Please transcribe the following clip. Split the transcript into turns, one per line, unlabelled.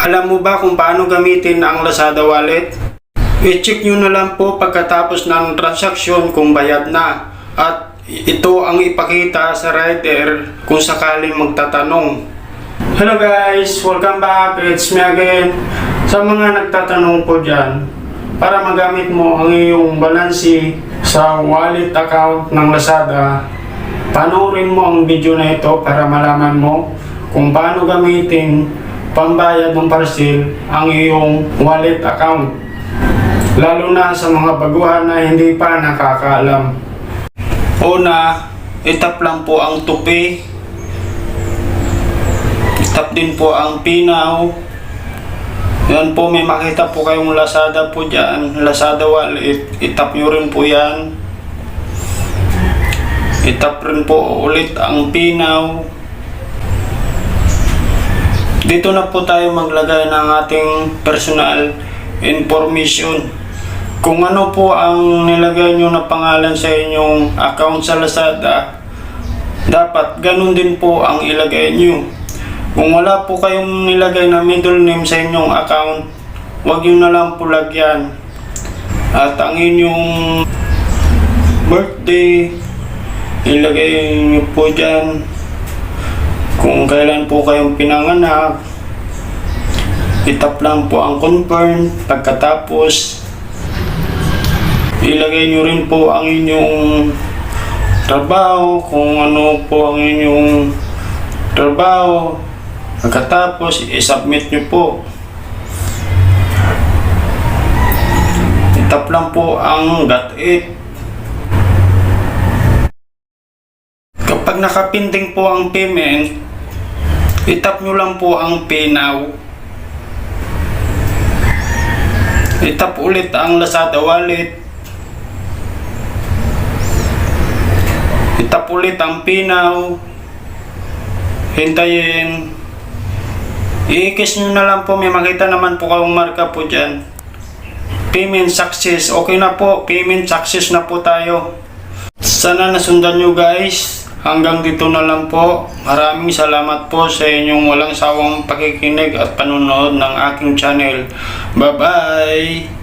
Alam mo ba kung paano gamitin ang Lazada wallet? I-check nyo na lang po pagkatapos ng transaksyon kung bayad na. At ito ang ipakita sa rider kung sakaling magtatanong. Hello guys! Welcome back! It's me again. Sa mga nagtatanong po dyan, para magamit mo ang iyong balansi sa wallet account ng Lazada, panoorin mo ang video na ito para malaman mo kung paano gamitin pambayad ng parcel ang iyong wallet account. Lalo na sa mga baguhan na hindi pa nakakaalam. Una, itap lang po ang tupi. Itap din po ang pinaw. Yan po, may makita po kayong Lazada po dyan. Lazada wallet. Itap nyo rin po yan. Itap rin po ulit ang pinaw. Dito na po tayo maglagay ng ating personal information. Kung ano po ang nilagay nyo na pangalan sa inyong account sa Lazada, dapat ganun din po ang ilagay nyo. Kung wala po kayong nilagay na middle name sa inyong account, huwag nyo na lang po lagyan. At ang inyong birthday, ilagay nyo po dyan. Kung kailan po kayong pinanganak, itap lang po ang confirm. Pagkatapos, ilagay nyo rin po ang inyong trabaho, kung ano po ang inyong trabaho. Pagkatapos, i-submit nyo po. Itap lang po ang got it. Kapag nakapinding po ang payment, itap nyo lang po ang pay now. Itap ulit ang Lazada wallet. Itap ulit ang pinaw. Hintayin. I-kiss nyo na lang po. May makita naman po kayong marka po dyan. Payment success. Okay na po. Payment success na po tayo. Sana nasundan nyo guys. Hanggang dito na lang po. Maraming salamat po sa inyong walang sawang pakikinig at panonood ng aking channel. Bye-bye!